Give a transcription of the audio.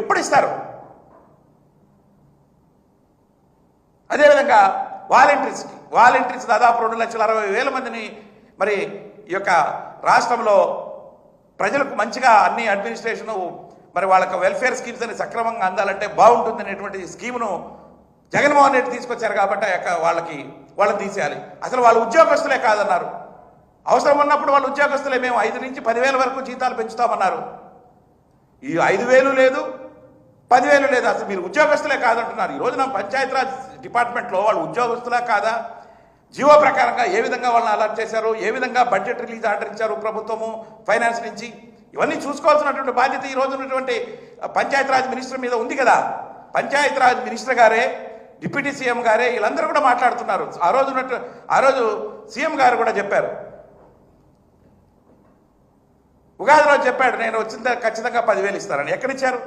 ఎప్పుడు ఇస్తారు అదేవిధంగా వాలంటీర్స్కి వాలంటీర్స్ దాదాపు రెండు లక్షల అరవై వేల మందిని మరి ఈ యొక్క రాష్ట్రంలో ప్రజలకు మంచిగా అన్ని అడ్మినిస్ట్రేషను మరి వాళ్ళకి వెల్ఫేర్ స్కీమ్స్ అని సక్రమంగా అందాలంటే బాగుంటుంది అనేటువంటి స్కీమును జగన్మోహన్ రెడ్డి తీసుకొచ్చారు కాబట్టి ఆ యొక్క వాళ్ళకి వాళ్ళని తీసేయాలి. అసలు వాళ్ళు ఉద్యోగస్తులే కాదన్నారు. అవసరం ఉన్నప్పుడు వాళ్ళు ఉద్యోగస్తులే. మేము ఐదు నుంచి పదివేల వరకు జీతాలు పెంచుతామన్నారు. ఈ ఐదు వేలు లేదు పదివేలు లేదు అసలు మీరు ఉద్యోగస్తులే కాదంటున్నారు. ఈ రోజున పంచాయతీరాజ్ డిపార్ట్మెంట్లో వాళ్ళు ఉద్యోగస్తులా కాదా? జీవో ప్రకారంగా ఏ విధంగా వాళ్ళని అలర్ట్ చేశారు? ఏ విధంగా బడ్జెట్ రిలీజ్ ఆర్డర్ ఇచ్చారు ప్రభుత్వము ఫైనాన్స్ నుంచి? ఇవన్నీ చూసుకోవాల్సినటువంటి బాధ్యత ఈ రోజు ఉన్నటువంటి పంచాయతీరాజ్ మినిస్టర్ మీద ఉంది కదా? పంచాయతీరాజ్ మినిస్టర్ గారే డిప్యూటీ సీఎం గారే వీళ్ళందరూ కూడా మాట్లాడుతున్నారు. ఆ రోజు ఉన్నట్టు ఆ రోజు సీఎం గారు కూడా చెప్పారు. ఉగాది రోజు చెప్పాడు నేను వచ్చిన ఖచ్చితంగా పదివేలు ఇస్తారని ఎక్కడిచ్చారు?